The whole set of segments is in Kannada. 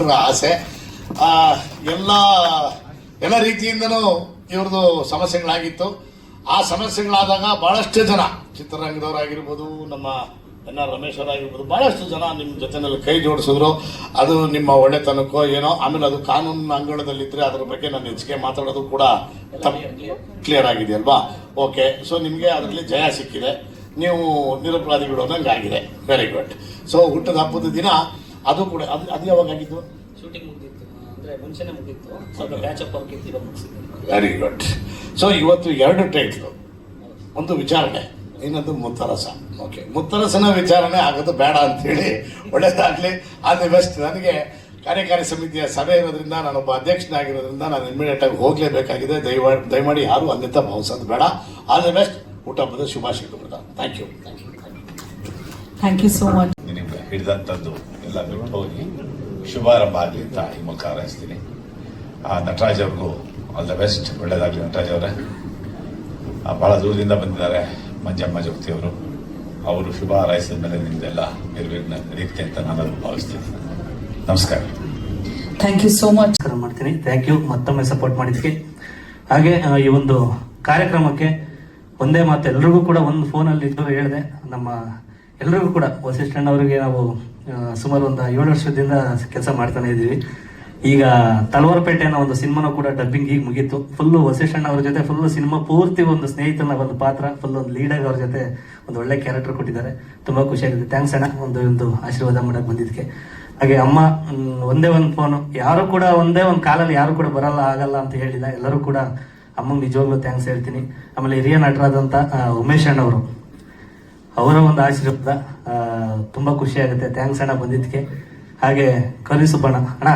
ಜನರ ಆಸೆ. ಎಲ್ಲ ಎಲ್ಲ ರೀತಿಯಿಂದನೂ ಇವ್ರದ್ದು ಸಮಸ್ಯೆಗಳಾಗಿತ್ತು. ಆ ಸಮಸ್ಯೆಗಳಾದಾಗ ಬಹಳಷ್ಟು ಜನ ಚಿತ್ರರಂಗದವರಾಗಿರ್ಬೋದು, ನಮ್ಮ ಎನ್ ಆರ್ ರಮೇಶ್ ಅವರಾಗಿರ್ಬೋದು, ಬಹಳಷ್ಟು ಜನ ನಿಮ್ಮ ಜೊತೆನಲ್ಲಿ ಕೈ ಜೋಡಿಸಿದ್ರು. ಅದು ನಿಮ್ಮ ಒಳ್ಳೆತನಕ್ಕೋ ಏನೋ, ಆಮೇಲೆ ಅದು ಕಾನೂನಿನ ಅಂಗಳದಲ್ಲಿದ್ದರೆ ಅದ್ರ ಬಗ್ಗೆ ನಾನು ಹೆಚ್ಚಿಗೆ ಮಾತಾಡೋದು ಕೂಡ ಕ್ಲಿಯರ್ ಆಗಿದೆಯಲ್ವಾ? ಓಕೆ ಸೊ ನಿಮಗೆ ಅದರಲ್ಲಿ ಜಯ ಸಿಕ್ಕಿದೆ. ನೀವು ನಿರಪರಾಧಿಗಳು ಅನ್ನಂಗೆ ಆಗಿದೆ ವೆರಿ ಗುಡ್ ಸೊ ಹುಟ್ಟದ ಹಬ್ಬದ ದಿನ ಅದು ಕೂಡ ಅದು ಅದು ಯಾವಾಗ ಆಗಿದ್ದು ಶೂಟಿಂಗ್ ಮುಗಿದಿತ್ತು ಅಂದ್ರೆ ಮುಂಚೆನೆ ಮುಗಿತ್ತು ಸ್ವಲ್ಪ ಬ್ಯಾಚ್ ಅಪ್ ವರ್ಕ್ ಇತ್ತು ವೆರಿ ಗುಡ್ ಸೊ ಇವತ್ತು ಎರಡು ಟೈಟ್ಲು ಒಂದು ವಿಚಾರಣೆ ಇನ್ನೊಂದು ಮುತ್ತರಸ. ಓಕೆ ಮುತ್ತರಸನ ವಿಚಾರಣೆ ಆಗೋದು ಬೇಡ ಅಂತೇಳಿ ಒಳ್ಳೇದಾಗಲಿ. ಆಲ್ ದಿ ಬೆಸ್ಟ್ ನನಗೆ ಕಾರ್ಯಕಾರಿ ಸಮಿತಿಯ ಸಭೆ ಇರೋದ್ರಿಂದ ನಾನೊಬ್ಬ ಅಧ್ಯಕ್ಷನಾಗಿರೋದ್ರಿಂದ ನಾನು ಇಮಿಡಿಯೇಟ್ ಆಗಿ ಹೋಗಲೇಬೇಕಾಗಿದೆ. ದಯವಾ ದಯಮಾಡಿ ಯಾರು ಅಲ್ಲಿಂದ ಭಾವಿಸೋದು ಬೇಡ. ಆಲ್ ದಿ ಬೆಸ್ಟ್ ಊಟ ಹಬ್ಬದ ಶುಭಾಶಯ thank you thank you thank you so much ನಿಮಗೆ ಹಿಡಿದಂಥದ್ದು ಎಲ್ಲ ಬಿಟ್ಟು ಹೋಗಿ ಶುಭಾರಂಭ ಆಗಲಿ ಅಂತ ಈ ಮೂಲಕ ಹಾರೈಸ್ತೀನಿ. ಆ ನಟರಾಜ್ ಅವ್ರಿಗೂ ಆಲ್ ದ ಬೆಸ್ಟ್ ಒಳ್ಳೇದಾಗಲಿ ನಟರಾಜ್ ಅವರೇ. ಭಾಳ ದೂರದಿಂದ ಬಂದಿದ್ದಾರೆ ಮಂಜಮ್ಮ ಜೋಗ್ತಿ ಅವರು ಅವರು ಶುಭ ಹಾರೈಸಿದ ಮೇಲೆ ನಿಮ್ದೆಲ್ಲ ನಿರ್ವಿಘ್ನ ನಡೆಯುತ್ತೆ ಅಂತ ನಾನು ಭಾವಿಸ್ತೀನಿ. ನಮಸ್ಕಾರ. ಥ್ಯಾಂಕ್ ಯು ಸೋ ಮಚ್ ಮಾಡ್ತೀನಿ. ಥ್ಯಾಂಕ್ ಯು ಮತ್ತೊಮ್ಮೆ ಸಪೋರ್ಟ್ ಮಾಡಿದ್ದಕ್ಕೆ. ಹಾಗೆ ಈ ಒಂದು ಕಾರ್ಯಕ್ರಮಕ್ಕೆ ಒಂದೇ ಮಾತು ಎಲ್ರಿಗೂ ಕೂಡ ಒಂದು ಫೋನಲ್ಲಿ ಹೇಳಿದೆ. ನಮ್ಮ ಎಲ್ರಿಗೂ ಕೂಡ ವಸಿಷ್ಠಣ್ಣ ಅವರಿಗೆ ನಾವು ಸುಮಾರು ಒಂದು ಏಳು ವರ್ಷದಿಂದ ಕೆಲಸ ಮಾಡ್ತಾನೆ ಇದ್ದೀವಿ. ಈಗ ತಲವಾರಪೇಟೆ ಅನ್ನೋ ಒಂದು ಸಿನಿಮಾನು ಕೂಡ ಡಬ್ಬಿಂಗ್ ಈಗ ಮುಗೀತು. ಫುಲ್ಲು ವಸಿಷ್ಠಣ್ಣ ಅವ್ರ ಜೊತೆ ಫುಲ್ ಸಿನಿಮಾ ಪೂರ್ತಿ ಒಂದು ಸ್ನೇಹಿತನ ಒಂದು ಪಾತ್ರ ಫುಲ್ ಒಂದು ಲೀಡಾಗಿ ಅವ್ರ ಜೊತೆ ಒಂದು ಒಳ್ಳೆ ಕ್ಯಾರೆಕ್ಟರ್ ಕೊಟ್ಟಿದ್ದಾರೆ. ತುಂಬಾ ಖುಷಿಯಾಗಿದೆ ಥ್ಯಾಂಕ್ಸ್ ಅಣ್ಣ, ಒಂದು ಒಂದು ಆಶೀರ್ವಾದ ಮಾಡಕ್ ಬಂದಿದ್ದಕ್ಕೆ. ಹಾಗೆ ಅಮ್ಮ ಒಂದೇ ಒಂದು ಫೋನು ಯಾರು ಕೂಡ ಒಂದೇ ಒಂದು ಕಾಲಲ್ಲಿ ಯಾರು ಕೂಡ ಬರಲ್ಲ, ಆಗಲ್ಲ ಅಂತ ಹೇಳಿದ. ಎಲ್ಲರೂ ಕೂಡ ಅಮ್ಮಂಗೆ ನಿಜವಾಗ್ಲೂ ಥ್ಯಾಂಕ್ಸ್ ಹೇಳ್ತೀನಿ. ಆಮೇಲೆ ಹಿರಿಯ ನಟರಾದಂಥ ಉಮೇಶ್ ಅಣ್ಣವರು. ಅವರ ಒಂದು ಆಶೀರ್ವಾದ ತುಂಬಾ ಖುಷಿ ಆಗುತ್ತೆ. ಥ್ಯಾಂಕ್ಸ್ ಅಣ್ಣ ಬಂದಿದ್ದಕ್ಕೆ. ಹಾಗೆ ಕರಿ ಸುಬ್ಬಣ್ಣ ಅಣ್ಣ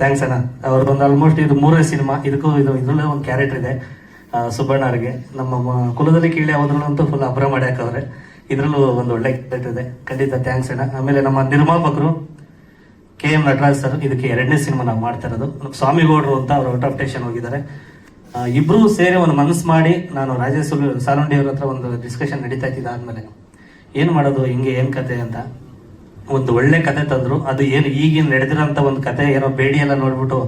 ಥ್ಯಾಂಕ್ಸ್ ಅಣ್ಣ. ಅವ್ರದ್ದೊಂದು ಆಲ್ಮೋಸ್ಟ್ ಇದು ಮೂರನೇ ಸಿನಿಮಾ. ಇದಕ್ಕೂ ಇದು, ಇದರಲ್ಲೇ ಒಂದು ಕ್ಯಾರೆಕ್ಟರ್ ಇದೆ ಸುಬ್ಬಣ್ಣ ಅವ್ರಿಗೆ ನಮ್ಮ ಕುಲದಲ್ಲಿ ಕೀಳಿ ಅವರಲ್ಲಂತೂ ಫುಲ್ ಅಭ್ರ ಮಾಡಿ ಹಾಕವ್ರೆ ಇದರಲ್ಲೂ ಒಂದು ಒಳ್ಳೆ ಕ್ಯಾರೆಕ್ಟರ್ ಇದೆ. ಖಂಡಿತ ಥ್ಯಾಂಕ್ಸ್ ಅಣ್ಣ. ಆಮೇಲೆ ನಮ್ಮ ನಿರ್ಮಾಪಕರು ಕೆ ಎಂ ನಟರಾಜ್ ಸರ್, ಇದಕ್ಕೆ ಎರಡನೇ ಸಿನಿಮಾ ನಾವು ಮಾಡ್ತಾ ಇರೋದು. ಸ್ವಾಮಿಗೌಡರು ಅಂತ ಅವರು ಔಟ್ ಆಫ್ ಸ್ಟೇಷನ್ ಹೋಗಿದ್ದಾರೆ. ಆ, ಇಬ್ರು ಸೇರಿ ಒಂದು ಮನಸ್ಸು ಮಾಡಿ ನಾನು ರಾಜೇಶ್ ಸಾಲುಂಡಿಯವ್ರ ಹತ್ರ ಒಂದು ಡಿಸ್ಕಷನ್ ನಡೀತಾ ಇದ್ದಿದ್ದು ಆದ್ಮೇಲೆ ಏನು ಮಾಡೋದು ಹಿಂಗೆ ಏನು ಕತೆ ಅಂತ. ಒಂದು ಒಳ್ಳೆ ಕತೆ ತಂದ್ರು. ಅದು ಏನು ಈಗಿನ ನಡೆದಿರೋಂಥ ಒಂದು ಕತೆ, ಏನೋ ಬೇಡಿ ಎಲ್ಲ ನೋಡ್ಬಿಟ್ಟು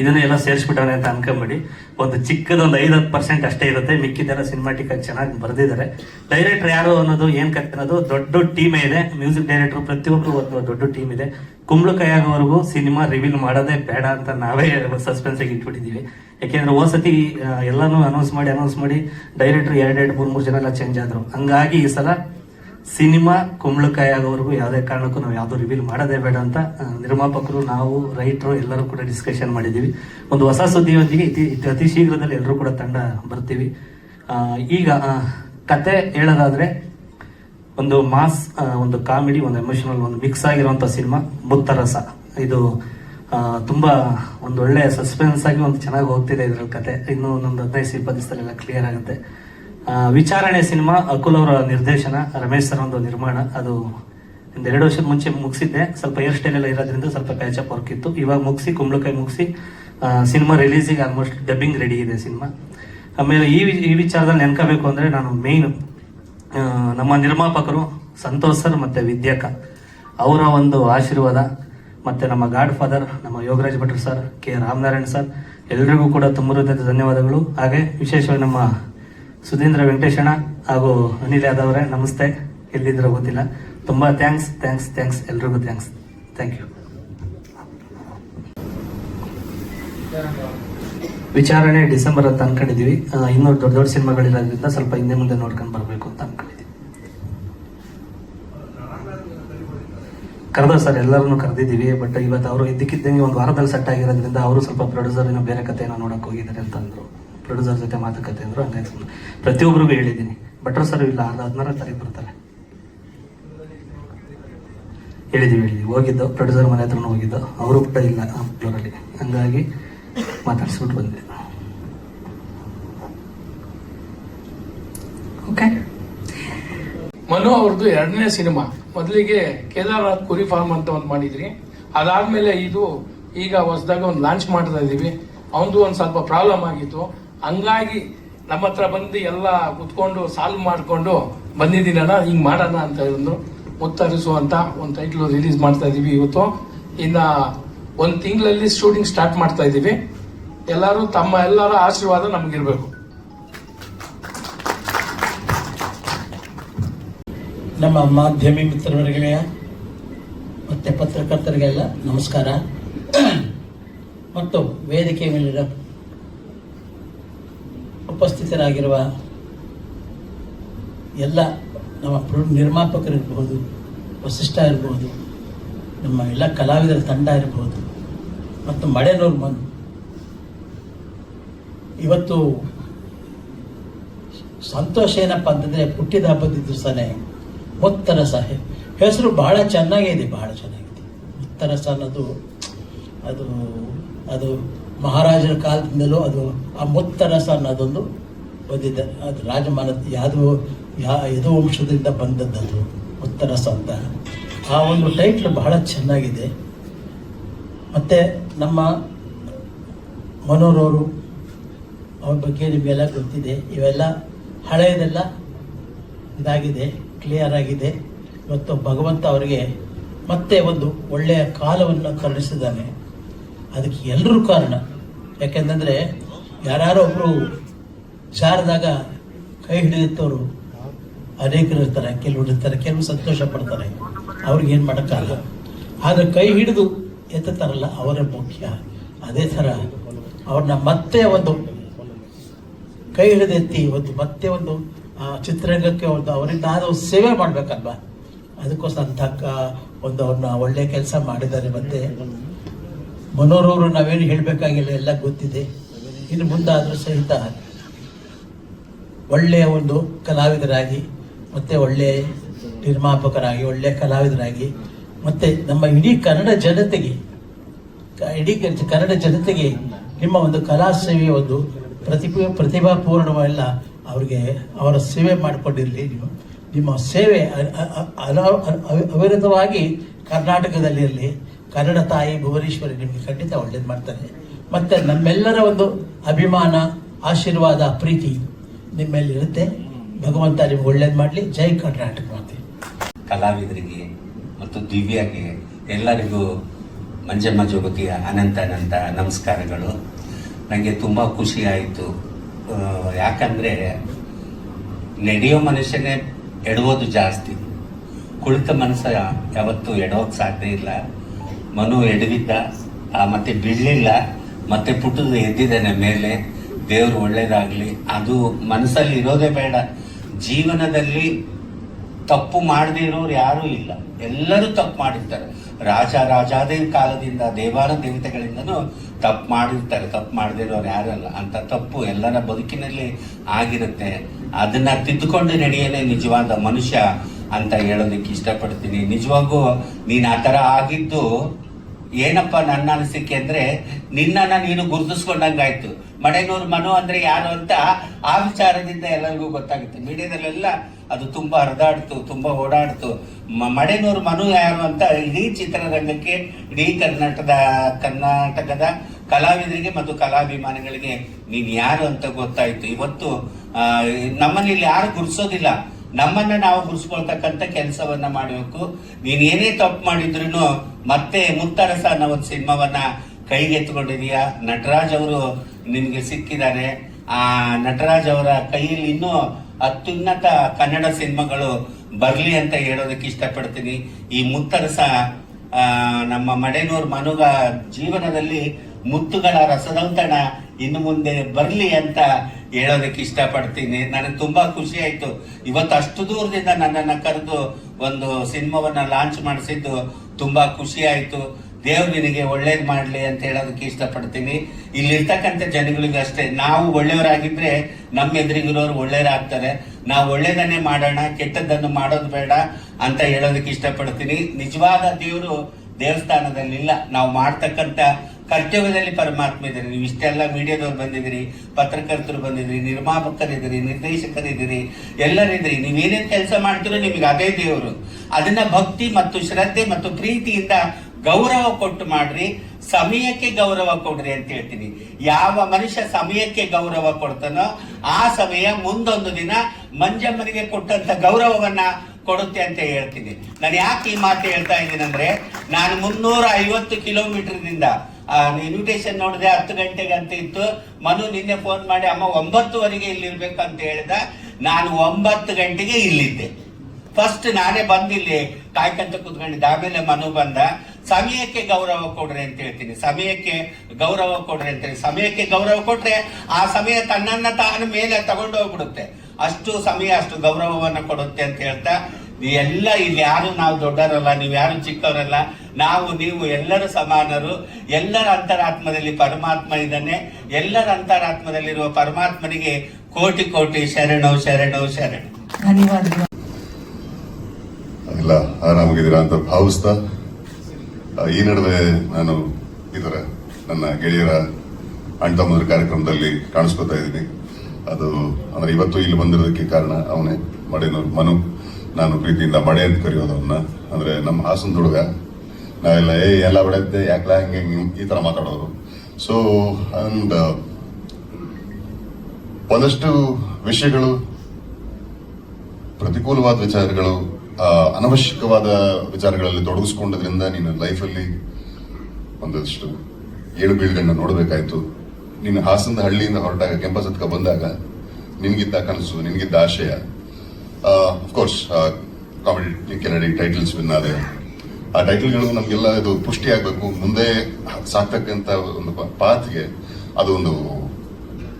ಇದನ್ನ ಎಲ್ಲ ಸೇರಿಸ್ಬಿಟ್ಟವನೆ ಅಂತ ಅನ್ಕೊಂಬಿಡಿ. ಒಂದು ಚಿಕ್ಕದೊಂದು ಐದು ಹತ್ತು ಪರ್ಸೆಂಟ್ ಅಷ್ಟೇ ಇರುತ್ತೆ. ಮಿಕ್ಕಿದೆಲ್ಲ ಸಿನಿಮಾಟಿಕ್ ಆಗಿ ಚೆನ್ನಾಗಿ ಬರೆದಿದ್ದಾರೆ. ಡೈರೆಕ್ಟರ್ ಯಾರು ಅನ್ನೋದು, ಏನು ಕತೆ ಅನ್ನೋದು, ದೊಡ್ಡ ಟೀಮೇ ಇದೆ. ಮ್ಯೂಸಿಕ್ ಡೈರೆಕ್ಟರ್ ಪ್ರತಿಯೊಬ್ಬರು ಒಂದು ದೊಡ್ಡ ಟೀಮ್ ಇದೆ. ಕುಂಬಳಕಾಯಾಗವರೆಗೂ ಸಿನಿಮಾ ರಿವೀಲ್ ಮಾಡೋದೇ ಬೇಡ ಅಂತ ನಾವೇ ಸಸ್ಪೆನ್ಸ್ ಆಗಿ ಇಟ್ಬಿಟ್ಟಿದೀವಿ ಯಾಕೆಂದ್ರೆ ಹೋದ ಸತಿ ಎಲ್ಲಾನು ಅನೌನ್ಸ್ ಮಾಡಿ ಅನೌನ್ಸ್ ಮಾಡಿ ಡೈರೆಕ್ಟರ್ ಎರಡೆರಡು ಮೂರು ಮೂರು ಜನ ಎಲ್ಲ ಚೇಂಜ್ ಆದ್ರು. ಹಂಗಾಗಿ ಈ ಸಲ ಸಿನಿಮಾ ಕುಂಬಳಕಾಯಿ ಆಗೋವರೆಗೂ ಯಾವುದೇ ಕಾರಣಕ್ಕೂ ನಾವು ಯಾವುದು ರಿವೀಲ್ ಮಾಡೋದೇ ಬೇಡ ಅಂತ ನಿರ್ಮಾಪಕರು, ನಾವು ರೈಟರು ಎಲ್ಲರೂ ಕೂಡ ಡಿಸ್ಕಷನ್ ಮಾಡಿದ್ದೀವಿ. ಒಂದು ಹೊಸ ಸುದ್ದಿಯೊಂದಿಗೆ ಇತಿ ಅತಿ ಶೀಘ್ರದಲ್ಲಿ ಎಲ್ಲರೂ ಕೂಡ ತಂಡ ಬರ್ತೀವಿ. ಈಗ ಕತೆ ಹೇಳೋದಾದರೆ, ಒಂದು ಮಾಸ್ ಒಂದು ಕಾಮಿಡಿ, ಒಂದು ಎಮೋಷನಲ್ ಒಂದು ಮಿಕ್ಸ್ ಆಗಿರುವಂಥ ಸಿನಿಮಾ, ಮುತ್ತರಸ. ಇದು ತುಂಬ ಒಂದು ಒಳ್ಳೆಯ ಸಸ್ಪೆನ್ಸ್ ಆಗಿ ಒಂದು ಚೆನ್ನಾಗಿ ಹೋಗ್ತಿದೆ ಇದ್ರಲ್ಲಿ ಕತೆ. ಇನ್ನೂ ಒಂದೊಂದು ಹದಿನೈದು, ಇಪ್ಪತ್ತು ದಿವಸದಲ್ಲೆಲ್ಲ ಕ್ಲಿಯರ್ ಆಗುತ್ತೆ. ವಿಚಾರಣೆ ಸಿನಿಮಾ ಅಕುಲ್ ಅವರ ನಿರ್ದೇಶನ, ರಮೇಶ್ ಸರ್ ಒಂದು ನಿರ್ಮಾಣ. ಅದು ಒಂದು ಎರಡು ವರ್ಷದ ಮುಂಚೆ ಮುಗಿಸಿದ್ದೆ. ಸ್ವಲ್ಪ ಹೇರ್ ಸ್ಟೈಲ್ ಎಲ್ಲ ಇರೋದ್ರಿಂದ ಸ್ವಲ್ಪ ಪ್ಯಾಚಪ್ ವರ್ಕ್ ಇತ್ತು. ಇವಾಗ ಮುಗಿಸಿ, ಕುಂಬಳಕಾಯಿ ಮುಗಿಸಿ ಸಿನಿಮಾ ರಿಲೀಸಿಗೆ ಆಲ್ಮೋಸ್ಟ್ ಡಬ್ಬಿಂಗ್ ರೆಡಿ ಇದೆ ಸಿನಿಮಾ. ಆಮೇಲೆ ಈ ಈ ವಿಚಾರದಲ್ಲಿ ನೆನ್ಕೋಬೇಕು ಅಂದ್ರೆ ನಾನು ಮೇಯ್ನ್ ನಮ್ಮ ನಿರ್ಮಾಪಕರು ಸಂತೋಷ್ ಸರ್ ಮತ್ತೆ ವಿದ್ಯಾಕ ಅವರ ಒಂದು ಆಶೀರ್ವಾದ ಮತ್ತೆ ನಮ್ಮ ಗಾಡ್ ಫಾದರ್ ನಮ್ಮ ಯೋಗರಾಜ್ ಭಟ್ರು ಸರ್, ಕೆ ರಾಮನಾರಾಯಣ್ ಸರ್, ಎಲ್ರಿಗೂ ಕೂಡ ತುಂಬ ಧನ್ಯವಾದಗಳು. ಹಾಗೆ ವಿಶೇಷವಾಗಿ ನಮ್ಮ ಸುಧೀಂದ್ರ ವೆಂಕಟೇಶಣ್ಣ ಹಾಗೂ ಅನಿಲ್ ಯಾದವ್ ಅವರೇ, ನಮಸ್ತೆ. ಎಲ್ಲಿದ್ರೆ ಗೊತ್ತಿಲ್ಲ. ತುಂಬಾ ಥ್ಯಾಂಕ್ಸ್ ಥ್ಯಾಂಕ್ಸ್ ಥ್ಯಾಂಕ್ಸ್ ಎಲ್ರಿಗೂ ಥ್ಯಾಂಕ್ಸ್ ಥ್ಯಾಂಕ್ ಯು ವಿಚಾರಣೆ ಡಿಸೆಂಬರ್ ಅಂತ ಅನ್ಕೊಂಡಿದ್ವಿ. ಇನ್ನೂ ದೊಡ್ಡ ದೊಡ್ಡ ಸಿನಿಮಾಗಳಿರೋದ್ರಿಂದ ಸ್ವಲ್ಪ ಹಿಂದೆ ಮುಂದೆ ನೋಡ್ಕೊಂಡು ಬರಬೇಕು ಅಂತ ಅನ್ಕೊಂಡಿದ್ವಿ. ಕರೆದ ಸರ್, ಎಲ್ಲರನ್ನು ಕರೆದಿದ್ದೀವಿ ಬಟ್ ಇವತ್ತು ಅವರು ಇದ್ದಕ್ಕಿದ್ದಂಗೆ ಒಂದು ವಾರದಲ್ಲಿ ಸೆಟ್ ಆಗಿರೋದ್ರಿಂದ ಅವರು ಸ್ವಲ್ಪ ಪ್ರೊಡ್ಯೂಸರ್ ಏನೋ ಬೇರೆ ಕಥೆನ ನೋಡಕ್ಕೆ ಹೋಗಿದ್ದಾರೆ ಅಂತ ಅಂದ್ರು. ಪ್ರೊಡ್ಯೂಸರ್ ಜೊತೆ ಮಾತುಕತೆ ಅಂದ್ರು ಹಂಗಾಗಿ ಸುಮ್ಮನೆ ಪ್ರತಿಯೊಬ್ಬರಿಗೂ ಹೇಳಿದ್ದೀನಿ. ಭಟ್ರು ಸರ್ ಇಲ್ಲ ಅರ್ಧ ಹದಿನಾರನೇ ತಾರೀಕು ಬರ್ತಾರೆ. ಹೇಳಿದೀವಿ ಹೇಳಿದ್ವಿ. ಹೋಗಿದ್ದು ಪ್ರೊಡ್ಯೂಸರ್ ಮನೆ ಹತ್ರನೂ ಹೋಗಿದ್ದು. ಅವರು ಕೂಡ ಇಲ್ಲ ಫ್ಲೋರಲ್ಲಿ. ಹಂಗಾಗಿ ಮಾತಾಡ್ಸ್ಬಿಟ್ಟು ಬಂದೆ. ಓಕೆ ಮನು ಅವ್ರದ್ದು ಎರಡನೇ ಸಿನಿಮಾ. ಮೊದಲಿಗೆ ಕೇದಾರ್ನಾಥ್ ಕುರಿ ಫಾರ್ಮ್ ಅಂತ ಒಂದು ಮಾಡಿದ್ರಿ. ಅದಾದ್ಮೇಲೆ ಇದು ಈಗ ಹೊಸದಾಗ ಒಂದು ಲಾಂಚ್ ಮಾಡ್ತಾ ಇದೀವಿ. ಅವನದು ಒಂದು ಸ್ವಲ್ಪ ಪ್ರಾಬ್ಲಮ್ ಆಗಿತ್ತು. ಹಂಗಾಗಿ ನಮ್ಮ ಹತ್ರ ಬಂದು ಎಲ್ಲ ಕುತ್ಕೊಂಡು ಸಾಲ್ವ್ ಮಾಡಿಕೊಂಡು ಬಂದಿದ್ದೀನಣ್ಣ ಹಿಂಗೆ ಮಾಡೋಣ ಅಂತ ಹೇಳಿದ್ರು ಮುತ್ತರಿಸುವಂತ ಒಂದು ಟೈಟ್ಲ್ ರಿಲೀಸ್ ಮಾಡ್ತಾ ಇದೀವಿ ಇವತ್ತು. ಇನ್ನ ಒಂದು ತಿಂಗಳಲ್ಲಿ ಶೂಟಿಂಗ್ ಸ್ಟಾರ್ಟ್ ಮಾಡ್ತಾ ಇದ್ದೀವಿ ಎಲ್ಲರೂ ತಮ್ಮ ಎಲ್ಲರ ಆಶೀರ್ವಾದ ನಮಗಿರಬೇಕು. ನಮ್ಮ ಮಾಧ್ಯಮ ಮಿತ್ರರಿಗೆ ಮತ್ತು ಪತ್ರಕರ್ತರಿಗೆಲ್ಲ ನಮಸ್ಕಾರ. ಮತ್ತು ವೇದಿಕೆ ಮೇಲಿರೋ ಉಪಸ್ಥಿತರಾಗಿರುವ ಎಲ್ಲ ನಮ್ಮ ಪ್ರ ನಿರ್ಮಾಪಕರಿರ್ಬೋದು ವಸಿಷ್ಠ ಇರ್ಬೋದು ನಮ್ಮ ಎಲ್ಲ ಕಲಾವಿದರ ತಂಡ ಇರ್ಬೋದು ಮತ್ತು ಮಳೆನೂರು ಮನ್ ಇವತ್ತು ಸಂತೋಷ ಏನಪ್ಪ ಅಂತಂದರೆ ಹುಟ್ಟಿದ ಹಬ್ಬದ ದಿವಸನೇ ಸಾಹೇಬ್ ಹೆಸರು ಭಾಳ ಚೆನ್ನಾಗೇ ಇದೆ ಭಾಳ ಚೆನ್ನಾಗಿದೆ. ಮುತ್ತರಸ ಅನ್ನೋದು ಅದು ಅದು ಮಹಾರಾಜರ ಕಾಲದಿಂದಲೂ ಅದು ಆ ಮುತ್ತರಸ ಅನ್ನೋದೊಂದು ಬಂದಿದೆ ಅದು ರಾಜಮಾನ ಯಾವುದು ಯಾ, ಯದು ವಂಶದಿಂದ ಬಂದದ್ದದು ಮುತ್ತರಸ ಅಂತ. ಆ ಒಂದು ಟೈಟ್ಲ್ ಬಹಳ ಚೆನ್ನಾಗಿದೆ. ಮತ್ತು ನಮ್ಮ ಮನೋರವರು, ಅವ್ರ ಬಗ್ಗೆ ನಿಮಗೆಲ್ಲ ಗೊತ್ತಿದೆ. ಇವೆಲ್ಲ ಹಳೆಯದೆಲ್ಲ ಇದಾಗಿದೆ ಕ್ಲಿಯರ್ ಆಗಿದೆ. ಇವತ್ತು ಭಗವಂತ ಅವರಿಗೆ ಮತ್ತೆ ಒಂದು ಒಳ್ಳೆಯ ಕಾಲವನ್ನು ಕರುಣಿಸಿದ್ದಾನೆ. ಅದಕ್ಕೆ ಎಲ್ಲರೂ ಕಾರಣ. ಯಾಕೆಂತಂದರೆ ಯಾರ್ಯಾರೋ ಒಬ್ಬರು ಶಾರದಾಗ ಕೈ ಹಿಡಿದಿತ್ತವರು ಅನೇಕರು ಇರ್ತಾರೆ, ಕೆಲವರು ಇರ್ತಾರೆ, ಕೆಲವರು ಸಂತೋಷ ಪಡ್ತಾರೆ. ಅವ್ರಿಗೆ ಏನು ಮಾಡೋಕ್ಕಾಗಲ್ಲ. ಆದರೆ ಕೈ ಹಿಡಿದು ಎತ್ತುತ್ತಾರಲ್ಲ, ಅವರೇ ಮುಖ್ಯ. ಅದೇ ಥರ ಅವ್ರನ್ನ ಮತ್ತೆ ಒಂದು ಕೈ ಹಿಡಿದೆತ್ತಿ ಒಂದು ಮತ್ತೆ ಒಂದು, ಆ ಚಿತ್ರರಂಗಕ್ಕೆ ಒಂದು ಅವರಿಂದ ಆದ ಸೇವೆ ಮಾಡಬೇಕಲ್ವಾ? ಅದಕ್ಕೋಸ್ಕರ ಅಂತ ಒಂದು ಅವ್ರನ್ನ ಒಳ್ಳೆ ಕೆಲಸ ಮಾಡಿದ್ದಾರೆ ಮತ್ತೆ. ಮನೋರವರು ನಾವೇನು ಹೇಳಬೇಕಾಗಿಲ್ಲ, ಎಲ್ಲ ಗೊತ್ತಿದೆ. ಇನ್ನು ಮುಂದಾದರೂ ಸಹಿತ ಒಳ್ಳೆಯ ಒಂದು ಕಲಾವಿದರಾಗಿ, ಮತ್ತೆ ಒಳ್ಳೆಯ ನಿರ್ಮಾಪಕರಾಗಿ ಒಳ್ಳೆಯ ಕಲಾವಿದರಾಗಿ, ಮತ್ತೆ ನಮ್ಮ ಇಡೀ ಕನ್ನಡ ಜನತೆಗೆ, ಇಡೀ ಕನ್ನಡ ಜನತೆಗೆ ನಿಮ್ಮ ಒಂದು ಕಲಾ ಸೇವೆಯ ಒಂದು ಪ್ರತಿಭೆ ಪ್ರತಿಭಾಪೂರ್ಣವೆಲ್ಲ ಅವ್ರಿಗೆ ಅವರ ಸೇವೆ ಮಾಡಿಕೊಂಡಿರಲಿ ನೀವು. ನಿಮ್ಮ ಸೇವೆ ಅವಿರತವಾಗಿ ಕರ್ನಾಟಕದಲ್ಲಿರಲಿ. ಕನ್ನಡ ತಾಯಿ ಭುವನೇಶ್ವರಿ ನಿಮಗೆ ಖಂಡಿತ ಒಳ್ಳೇದು ಮಾಡ್ತಾರೆ. ಮತ್ತು ನಮ್ಮೆಲ್ಲರ ಒಂದು ಅಭಿಮಾನ, ಆಶೀರ್ವಾದ, ಪ್ರೀತಿ ನಿಮ್ಮಲ್ಲಿರುತ್ತೆ ಭಗವಂತ ನಿಮ್ಗೆ ಒಳ್ಳೇದು ಮಾಡಲಿ. ಜೈ ಕರ್ನಾಟಕ ಮಾತೆ. ಕಲಾವಿದರಿಗೆ ಮತ್ತು ದಿವ್ಯಾಗೆ ಎಲ್ಲರಿಗೂ ಮಂಜಮ್ಮ ಜೋಗತಿಯ ಅನಂತ ಅನಂತ ನಮಸ್ಕಾರಗಳು. ನನಗೆ ತುಂಬ ಖುಷಿ ಆಯಿತು. ಯಾಕಂದರೆ ನಡೆಯೋ ಮನುಷ್ಯನೇ ಎಡುವುದು ಜಾಸ್ತಿ. ಕುಳಿತ ಮನಸ್ಸ ಯಾವತ್ತೂ ಎಡೋಕ್ಕೆ ಸಾಧ್ಯ ಇಲ್ಲ. ಮನು ಎಡವಿದ್ದ ಮತ್ತೆ ಬೀಳಲಿಲ್ಲ ಮತ್ತೆ ಪುಟ್ಟದು ಎದ್ದಿದ್ದಾನೆ ಮೇಲೆ. ದೇವರು ಒಳ್ಳೇದಾಗ್ಲಿ. ಅದು ಮನಸ್ಸಲ್ಲಿ ಇರೋದೇ ಬೇಡ. ಜೀವನದಲ್ಲಿ ತಪ್ಪು ಮಾಡದೇ ಇರೋರು ಯಾರೂ ಇಲ್ಲ. ಎಲ್ಲರೂ ತಪ್ಪು ಮಾಡಿರ್ತಾರೆ. ರಾಜ ರಾಜಾದೇ ಕಾಲದಿಂದ ದೇವಾನ ದೇವತೆಗಳಿಂದನೂ ತಪ್ಪು ಮಾಡಿರ್ತಾರೆ. ತಪ್ಪು ಮಾಡದೇ ಇರೋರು ಯಾರಲ್ಲ ಅಂತ ತಪ್ಪು ಎಲ್ಲರ ಬದುಕಿನಲ್ಲಿ ಆಗಿರುತ್ತೆ. ಅದನ್ನ ತಿದ್ದುಕೊಂಡು ನಡೆಯಲೇ ನಿಜವಾದ ಮನುಷ್ಯ ಅಂತ ಹೇಳೋದಕ್ಕೆ ಇಷ್ಟಪಡ್ತೀನಿ. ನಿಜವಾಗೂ ನೀನು ಆ ಥರ ಆಗಿದ್ದು ಏನಪ್ಪ ನನ್ನ ಅನಿಸಿಕೆ ಅಂದ್ರೆ, ನಿನ್ನನ್ನ ನೀನು ಗುರುತಿಸ್ಕೊಂಡಂಗಾಯ್ತು. ಮಡೆನೂರು ಮನು ಅಂದ್ರೆ ಯಾರು ಅಂತ ಆ ವಿಚಾರದಿಂದ ಎಲ್ಲರಿಗೂ ಗೊತ್ತಾಗುತ್ತೆ. ಮೀಡಿಯಾದಲ್ಲೆಲ್ಲ ಅದು ತುಂಬಾ ಹರಿದಾಡ್ತು, ತುಂಬಾ ಓಡಾಡ್ತು. ಮಡೆನೂರು ಮನು ಯಾರು ಅಂತ ಇಡೀ ಚಿತ್ರರಂಗಕ್ಕೆ, ಇಡೀ ಕರ್ನಾಟಕದ ಕರ್ನಾಟಕದ ಕಲಾವಿದರಿಗೆ ಮತ್ತು ಕಲಾಭಿಮಾನಿಗಳಿಗೆ ನೀನು ಯಾರು ಅಂತ ಗೊತ್ತಾಯ್ತು. ಇವತ್ತು ನಮ್ಮಲ್ಲಿ ಯಾರು ಗುರ್ಸೋದಿಲ್ಲ ನಮ್ಮನ್ನ ನಾವು ಗುರ್ಸ್ಕೊಳ್ತಕ್ಕಂಥ ಕೆಲಸವನ್ನ ಮಾಡಬೇಕು. ನೀನ್ ಏನೇ ತಪ್ಪು ಮಾಡಿದ್ರು ಮತ್ತೆ ಮುತ್ತರಸ ಅನ್ನೋ ಒಂದು ಸಿನಿಮಾವನ್ನ ಕೈಗೆತ್ಕೊಂಡಿದೀಯ ನಟರಾಜ್ ಅವರು ನಿಮ್ಗೆ ಸಿಕ್ಕಿದ್ದಾರೆ ಆ ನಟರಾಜ್ ಅವರ ಕೈಯಲ್ಲಿ ಇನ್ನೂ ಅತ್ಯುನ್ನತ ಕನ್ನಡ ಸಿನಿಮಾಗಳು ಬರ್ಲಿ ಅಂತ ಹೇಳೋದಕ್ಕೆ ಇಷ್ಟಪಡ್ತೀನಿ. ಈ ಮುತ್ತರಸ ನಮ್ಮ ಮಡೆನೂರ್ ಮನುಗ ಜೀವನದಲ್ಲಿ ಮುತ್ತುಗಳ ರಸದಂತಣ ಇನ್ನು ಮುಂದೆ ಬರಲಿ ಅಂತ ಹೇಳೋದಕ್ಕೆ ಇಷ್ಟಪಡ್ತೀನಿ. ನನಗೆ ತುಂಬಾ ಖುಷಿ ಆಯ್ತು. ಇವತ್ತು ಅಷ್ಟು ದೂರದಿಂದ ನನ್ನನ್ನ ಕರೆದು ಒಂದು ಸಿನಿಮಾವನ್ನ ಲಾಂಚ್ ಮಾಡಿಸಿದ್ದು ತುಂಬಾ ಖುಷಿ ಆಯ್ತು. ದೇವ್ರು ನಿನಗೆ ಒಳ್ಳೇದು ಮಾಡ್ಲಿ ಅಂತ ಹೇಳೋದಕ್ಕೆ ಇಷ್ಟಪಡ್ತೀನಿ. ಇಲ್ಲಿರ್ತಕ್ಕಂಥ ಜನಗಳಿಗೂ ಅಷ್ಟೇ. ನಾವು ಒಳ್ಳೆಯವರಾಗಿದ್ರೆ ನಮ್ಮ ಎದುರಿಗಿರೋರು ಒಳ್ಳೆಯವರಾಗ್ತಾರೆ ನಾವು ಒಳ್ಳೇದನ್ನೇ ಮಾಡೋಣ, ಕೆಟ್ಟದ್ದನ್ನು ಮಾಡೋದು ಬೇಡ ಅಂತ ಹೇಳೋದಕ್ಕೆ ಇಷ್ಟಪಡ್ತೀನಿ. ನಿಜವಾದ ದೇವರು ದೇವಸ್ಥಾನದಲ್ಲಿಲ್ಲ. ನಾವು ಮಾಡ್ತಕ್ಕಂಥ ಕರ್ತವ್ಯದಲ್ಲಿ ಪರಮಾತ್ಮ ಇದ್ದಾರೆ. ನೀವು ಇಷ್ಟೆಲ್ಲ ಮೀಡಿಯಾದವ್ರು ಬಂದಿದ್ದೀರಿ, ಪತ್ರಕರ್ತರು ಬಂದಿದ್ದೀರಿ, ನಿರ್ಮಾಪಕರಿದ್ದೀರಿ, ನಿರ್ದೇಶಕರಿದ್ದೀರಿ, ಎಲ್ಲರಿದ್ದೀರಿ. ನೀವೇನೇನು ಕೆಲಸ ಮಾಡ್ತೀರೋ ನಿಮಗೆ ಅದೇ ದೇವರು. ಅದನ್ನ ಭಕ್ತಿ ಮತ್ತು ಶ್ರದ್ಧೆ ಮತ್ತು ಪ್ರೀತಿಯಿಂದ ಗೌರವ ಕೊಟ್ಟು ಮಾಡ್ರಿ. ಸಮಯಕ್ಕೆ ಗೌರವ ಕೊಡ್ರಿ ಅಂತ ಹೇಳ್ತೀನಿ. ಯಾವ ಮನುಷ್ಯ ಸಮಯಕ್ಕೆ ಗೌರವ ಕೊಡ್ತಾನೋ ಆ ಸಮಯ ಮುಂದೊಂದು ದಿನ ಮಂಜಮ್ಮನಿಗೆ ಕೊಟ್ಟಂತ ಗೌರವವನ್ನ ಕೊಡುತ್ತೆ ಅಂತ ಹೇಳ್ತೀನಿ. ನಾನು ಯಾಕೆ ಈ ಮಾತು ಹೇಳ್ತಾ ಇದ್ದೀನಿ ಅಂದ್ರೆ ನಾನು ಮುನ್ನೂರ ಐವತ್ತು ಕಿಲೋಮೀಟರ್ನಿಂದ ಇನ್ವಿಟೇಷನ್ ನೋಡಿದೆ ಹತ್ತು ಗಂಟೆಗೆ ಅಂತ ಇತ್ತು. ಮನು ನಿನ್ನೆ ಫೋನ್ ಮಾಡಿ, ಅಮ್ಮ, ಒಂಬತ್ತುವರೆಗೆ ಇಲ್ಲಿ ಇರ್ಬೇಕು ಅಂತ ಹೇಳಿದ. ನಾನು ಒಂಬತ್ತು ಗಂಟೆಗೆ ಇಲ್ಲಿದ್ದೆ. ಫಸ್ಟ್ ನಾನೇ ಬಂದಿಲ್ಲಿ ಕಾಯ್ಕಂತ ಕೂತ್ಕೊಂಡಿದ್ದೆ. ಆಮೇಲೆ ಮನು ಬಂದ, ಸಮಯಕ್ಕೆ ಗೌರವ ಕೊಡ್ರಿ ಅಂತ ಹೇಳ್ತೀನಿ. ಸಮಯಕ್ಕೆ ಗೌರವ ಕೊಡ್ರಿ ಅಂತ ಹೇಳಿ. ಸಮಯಕ್ಕೆ ಗೌರವ ಕೊಟ್ರೆ ಆ ಸಮಯ ತನ್ನನ್ನ ತಾನು ಮೇಲೆ ತಗೊಂಡು ಹೋಗ್ಬಿಡುತ್ತೆ. ಅಷ್ಟು ಸಮಯ, ಅಷ್ಟು ಗೌರವವನ್ನು ಕೊಡುತ್ತೆ ಅಂತ ಹೇಳ್ತಾ ಎಲ್ಲ ಇಲ್ಲಿ ಯಾರು? ನಾವು ದೊಡ್ಡವರಲ್ಲ, ನೀವು ಯಾರು ಚಿಕ್ಕವರಲ್ಲ? ನಾವು ನೀವು ಎಲ್ಲರೂ ಸಮಾನರು ಎಲ್ಲರ ಅಂತರಾತ್ಮದಲ್ಲಿ ಪರಮಾತ್ಮ ಇದ್ದಾನೆ ಎಲ್ಲರ ಅಂತರಾತ್ಮದಲ್ಲಿರುವ ಪರಮಾತ್ಮನಿಗೆ ಕೋಟಿ ಕೋಟಿ ಶರಣು ಶರಣು ಶರಣ. ಧನ್ಯವಾದಗಳು. ಎಲ್ಲ ಆರಾಮಾಗಿದ್ದೀರಾ ಅಂತ ಭಾವಿಸ್ತಾ ಈ ನಡುವೆ ನಾನು ಇದರ ನನ್ನ ಗೆಳೆಯರ ಅಣ್ತಮ್ಮದ್ರ ಕಾರ್ಯಕ್ರಮದಲ್ಲಿ ಕಾಣಿಸ್ಕೊತಾ ಇದ್ದೀನಿ. ಅದು ಅಂದ್ರೆ ಇವತ್ತು ಇಲ್ಲಿ ಬಂದಿರೋದಕ್ಕೆ ಕಾರಣ ಅವನೇ ಮಡೆನೂರು ಮನು. ನಾನು ಪ್ರೀತಿಯಿಂದ ಮಡೆ ಅಂತ ಕರೆಯೋದು ಅವನ್ನ. ಅಂದ್ರೆ ನಮ್ಮ ಹಾಸನ ಹುಡುಗ ನಾವೆಲ್ಲ, ಏ, ಎಲ್ಲ ಬಿಡತ್ತೆ ಯಾಕಲ ಹಂಗೆ ಈ ಥರ ಮಾತಾಡೋರು ಸೊ ಅಂಡ್ ಒಂದಷ್ಟು ವಿಷಯಗಳು, ಪ್ರತಿಕೂಲವಾದ ವಿಚಾರಗಳು ಅನವಶ್ಯಕವಾದ ವಿಚಾರಗಳಲ್ಲಿ ತೊಡಗಿಸ್ಕೊಂಡದ್ರಿಂದ ನೀನು ಲೈಫಲ್ಲಿ ಒಂದಷ್ಟು ಏಳು ಬೀಳುಗಳನ್ನ ನೋಡಬೇಕಾಯ್ತು. ನೀನು ಹಾಸನದ ಹಳ್ಳಿಯಿಂದ ಹೊರಟಾಗ, ಕೆಂಪಸ್ ಹತ್ಕ ಬಂದಾಗ, ನಿನಗಿದ್ದ ಕನಸು, ನಿನಗಿದ್ದ ಆಶಯ of course comedy Kennedy titles win ಆ ಟೈಟಲ್ಗಳು ನಮಗೆಲ್ಲ ಇದು ಪುಷ್ಟಿ ಆಗಬೇಕು. ಮುಂದೆ ಸಾಕ್ತಕ್ಕಂಥ ಒಂದು ಪಾತ್ಗೆ ಅದು ಒಂದು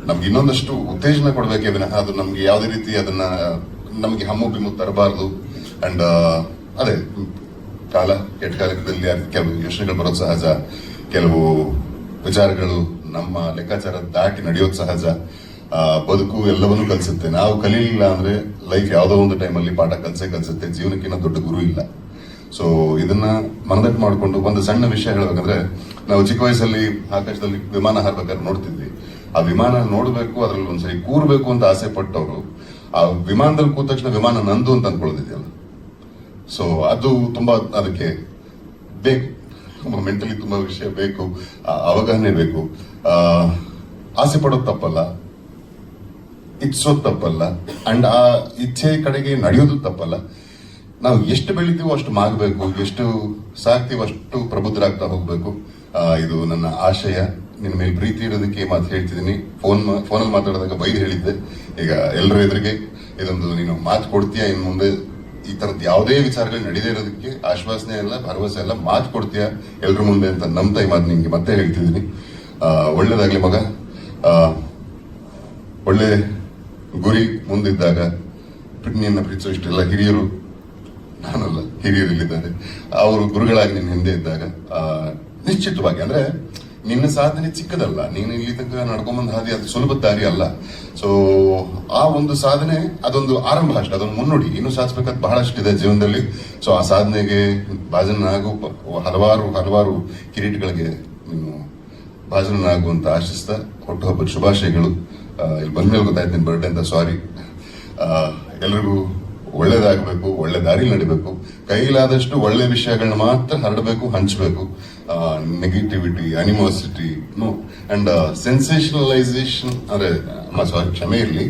ನಮ್ಗೆ ಇನ್ನೊಂದಷ್ಟು ಉತ್ತೇಜನ ಕೊಡಬೇಕೇ ವಿನಃ. ಅದು ನಮ್ಗೆ ಯಾವುದೇ ರೀತಿ ಅದನ್ನ ನಮಗೆ ಹಮ್ಮು ಬಿಮ್ಮು ತರಬಾರದು. ಅಂಡ್ ಅದೇ, ಕಾಲ ಕೆಟ್ಟ ಕಾಲದಲ್ಲಿ ಕೆಲವು ಯೋಚನೆಗಳು ಬರೋದು ಸಹಜ. ಕೆಲವು ವಿಚಾರಗಳು ನಮ್ಮ ಲೆಕ್ಕಾಚಾರ ದಾಟಿ ನಡೆಯೋದು ಸಹಜ. ಬದುಕು ಎಲ್ಲವನ್ನೂ ಕಲಿಸುತ್ತೆ. ನಾವು ಕಲೀಲಿಲ್ಲ ಅಂದ್ರೆ ಲೈಫ್ ಯಾವುದೋ ಒಂದು ಟೈಮಲ್ಲಿ ಪಾಠ ಕಲ್ಸೇ ಕಲಿಸುತ್ತೆ. ಜೀವನಕ್ಕಿಂತ ದೊಡ್ಡ ಗುರು ಇಲ್ಲ. ಸೊ ಇದನ್ನ ಮನದಟ್ಟು ಮಾಡಿಕೊಂಡು ಒಂದು ಸಣ್ಣ ವಿಷಯ ಹೇಳಬೇಕಂದ್ರೆ ನಾವು ಚಿಕ್ಕ ವಯಸ್ಸಲ್ಲಿ ಆಕಾಶದಲ್ಲಿ ವಿಮಾನ ಹಾರ್ಬೇಕಾದ್ರೆ ನೋಡ್ತಿದ್ವಿ. ಆ ವಿಮಾನ ನೋಡಬೇಕು ಅದ್ರಲ್ಲಿ ಒಂದ್ಸರಿ ಕೂರ್ಬೇಕು ಅಂತ ಆಸೆ ಪಟ್ಟವರು ಆ ವಿಮಾನದಲ್ಲಿ ಕೂತ ತಕ್ಷಣ ವಿಮಾನ ನಂದು ಅಂತ ಅನ್ಕೊಳ್ಳೋದಿದೆಯಲ್ಲ. ಸೊ ಅದು ತುಂಬಾ ಅದಕ್ಕೆ ಬೇಕು. ತುಂಬಾ ಮೆಂಟಲಿ ತುಂಬಾ ವಿಷಯ ಬೇಕು ಅವಗಾಹನೆ ಬೇಕು. ಆ, ಆಸೆ ಪಡೋದು ತಪ್ಪಲ್ಲ ಇಚ್ಛೋದು ತಪ್ಪಲ್ಲ ಅಂಡ್ ಆ ಇಚ್ಛೆ ಕಡೆಗೆ ನಡೆಯೋದು ತಪ್ಪಲ್ಲ. ನಾವು ಎಷ್ಟು ಬೆಳಿತೀವೋ ಅಷ್ಟು ಮಾಗಬೇಕು, ಎಷ್ಟು ಸಾಕ್ತೀವೋ ಅಷ್ಟು ಪ್ರಬುದ್ಧರಾಗ್ತಾ ಹೋಗಬೇಕು. ಇದು ನನ್ನ ಆಶಯ. ನಿನ್ನ ಮೇಲೆ ಪ್ರೀತಿ ಇರೋದಕ್ಕೆ ಈ ಮಾತು ಹೇಳ್ತಿದ್ದೀನಿ. ಫೋನ್ ಫೋನಲ್ಲಿ ಮಾತಾಡಿದಾಗ ಬೈದು ಹೇಳಿದ್ದೆ. ಈಗ ಎಲ್ಲರ ಎದುರಿಗೆ ಇದೊಂದು ನೀನು ಮಾತು ಕೊಡ್ತೀಯಾ? ಇನ್ನು ಮುಂದೆ ಈ ತರದ್ ಯಾವುದೇ ವಿಚಾರಗಳು ನಡೀದೇ ಇರೋದಕ್ಕೆ ಆಶ್ವಾಸನೆ ಎಲ್ಲ ಭರವಸೆ ಎಲ್ಲ ಮಾತು ಕೊಡ್ತೀಯಾ? ಎಲ್ರ ಮುಂದೆ ಅಂತ ನಂಬ್ತಾ ಈ ಮಾತು ನಿಮಗೆ ಮತ್ತೆ ಹೇಳ್ತಿದ್ದೀನಿ. ಒಳ್ಳೇದಾಗ್ಲಿ ಮಗ. ಒಳ್ಳೆ ಗುರಿ ಮುಂದಿದ್ದಾಗ ನಿನ್ನ ಪ್ರೀತಿಸೋ ಇಷ್ಟೆಲ್ಲ ಹಿರಿಯರು ನಾನಲ್ಲ, ಹಿರಿಯರಲ್ಲಿದ್ದಾರೆ. ಅವರು ಗುರುಗಳಾಗಿ ನಿನ್ನ ಹಿಂದೆ ಇದ್ದಾಗ ನಿಶ್ಚಿತವಾಗಿ, ಅಂದ್ರೆ ನಿನ್ನ ಸಾಧನೆ ಚಿಕ್ಕದಲ್ಲ. ನೀನು ಇಲ್ಲಿ ತನಕ ನಡ್ಕೊಂಬಂದ ಹಾದಿ ಅದು ಸುಲಭ ದಾರಿ ಅಲ್ಲ. ಸೊ ಆ ಒಂದು ಸಾಧನೆ, ಅದೊಂದು ಆರಂಭ ಅಷ್ಟೇ, ಅದೊಂದು ಮುನ್ನುಡಿ. ಇನ್ನು ಸಾಧಿಸ್ಬೇಕಾದ ಬಹಳಷ್ಟಿದೆ ಜೀವನದಲ್ಲಿ. ಸೊ ಆ ಸಾಧನೆಗೆ ಭಾಜನಾಗು ಹಲವಾರು ಹಲವಾರು ಕಿರೀಟಗಳಿಗೆ ನೀನು ಭಾಜನನಾಗುವಂತ ಆಶಿಸ್ತಾ. ಹುಟ್ಟುಹಬ್ಬದ ಶುಭಾಶಯಗಳು. ಇಲ್ಲಿ ಬಂದ್ಮೇಲೆ ಗೊತ್ತಾಯ್ತು ನಿನ್ನ ಬರ್ಡೇ ಅಂತ ಸಾರಿ ಎಲ್ರಿಗೂ ಒಳ್ಳೇದಾಗಬೇಕು, ಒಳ್ಳೆ ದಾರಿ ನಡಿಬೇಕು, ಕೈಲಾದಷ್ಟು ಒಳ್ಳೆ ವಿಷಯಗಳನ್ನ ಮಾತ್ರ ಹರಡಬೇಕು, ಹಂಚಬೇಕು. Negativity animosity no and sensationalisation ಅಂದ್ರೆ ಸಾರಿ ಕ್ಷಮೆ ಇರಲಿ.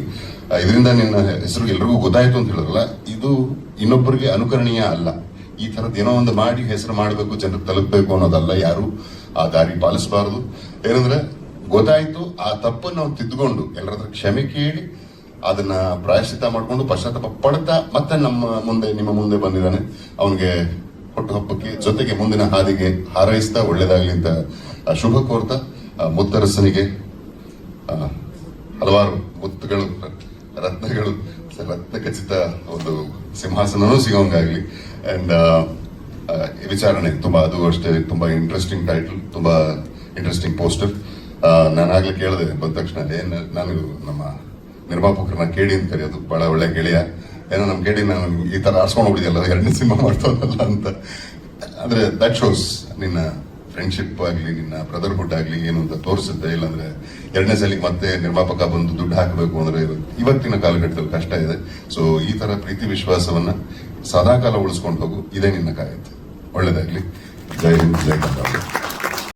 ಇದರಿಂದ ನಿನ್ನ ಹೆಸರು ಎಲ್ರಿಗೂ ಗೊತ್ತಾಯ್ತು ಅಂತ ಹೇಳಿದ್ರಲ್ಲ, ಇದು ಇನ್ನೊಬ್ಬರಿಗೆ ಅನುಕರಣೀಯ ಅಲ್ಲ. ಈ ತರದ್ ಏನೋ ಒಂದು ಮಾಡಿ ಹೆಸರು ಮಾಡಬೇಕು, ಜನರು ತಲುಪಬೇಕು ಅನ್ನೋದಲ್ಲ ಯಾರು ಆ ದಾರಿ ಪಾಲಿಸಬಾರದು. ಏನಂದ್ರೆ, ಗೊತ್ತಾಯ್ತು, ಆ ತಪ್ಪನ್ನು ನಾವು ತಿದ್ದುಕೊಂಡು ಎಲ್ಲರ ಕ್ಷಮೆ ಕೇಳಿ ಅದನ್ನ ಪ್ರಾಯಶ್ಚಿತ ಮಾಡಿಕೊಂಡು ಪಶ್ಚಾತ್ತಾಪ ಪಡ್ತಾ ಮತ್ತೆ ನಮ್ಮ ಮುಂದೆ, ನಿಮ್ಮ ಮುಂದೆ ಬಂದಿದ್ದಾನೆ. ಅವನಿಗೆ ಹುಟ್ಟುಹಬ್ಬಕ್ಕೆ ಜೊತೆಗೆ ಮುಂದಿನ ಹಾದಿಗೆ ಹಾರೈಸ್ತಾ ಒಳ್ಳೇದಾಗಲಿ ಅಂತ ಶುಭ ಕೋರ್ತಾ ಮುತ್ತರಸನಿಗೆ ಹಲವಾರು ಮುತ್ತುಗಳು, ರತ್ನಗಳು ರತ್ನ ಖಚಿತ ಒಂದು ಸಿಂಹಾಸನನೂ ಸಿಗೋಂಗಾಗ್ಲಿ. ಅಂಡ್ ವಿಚಾರಣೆ ತುಂಬಾ, ಅದು ಅಷ್ಟೇ ತುಂಬಾ ಇಂಟ್ರೆಸ್ಟಿಂಗ್ ಟೈಟಲ್ ತುಂಬಾ ಇಂಟ್ರೆಸ್ಟಿಂಗ್ ಪೋಸ್ಟರ್ ನಾನು ಆಗ್ಲೇ ಕೇಳಿದೆ ಬಂದ ತಕ್ಷಣ, ಏನು ನಾನು ನಮ್ಮ ನಿರ್ಮಾಪಕರನ್ನ ಕೇಳಿ ಅಂತ ಕರೆಯೋದು ಬಹಳ ಒಳ್ಳೆ ಗೆಳೆಯ. ಏನೋ ನಮ್ಮ ಕೇಳಿ ನಾನು ಈ ತರ ಆಡ್ಸ್ಕೊಂಡು ಹೋಗಿದೆಯಲ್ಲ ಎರಡನೇ ಸಿನಿಮಾ ಮಾಡ್ತಾವಲ್ಲ ಅಂತ. ಅಂದರೆ ದಟ್ ಶೋಸ್ ನಿನ್ನ ಫ್ರೆಂಡ್ಶಿಪ್ ಆಗಲಿ, ನಿನ್ನ ಬ್ರದರ್ಹುಡ್ ಆಗಲಿ ಏನು ಅಂತ ತೋರಿಸುತ್ತೆ ಇಲ್ಲಾಂದ್ರೆ ಎರಡನೇ ಸಲಿಗೆ ಮತ್ತೆ ನಿರ್ಮಾಪಕ ಬಂದು ದುಡ್ಡು ಹಾಕಬೇಕು ಅಂದ್ರೆ ಇವತ್ತಿನ ಕಾಲಘಟ್ಟದಲ್ಲಿ ಕಷ್ಟ ಇದೆ. ಸೊ ಈ ತರ ಪ್ರೀತಿ ವಿಶ್ವಾಸವನ್ನ ಸದಾಕಾಲ ಉಳಿಸ್ಕೊಂಡು ಹೋಗು. ಇದೇ ನಿನ್ನ ಕಾಯುತ್ತೆ. ಒಳ್ಳೇದಾಗ್ಲಿ. ಜೈ ಹಿಂದ್, ಜೈ ಕರ್ನಾಟಕ.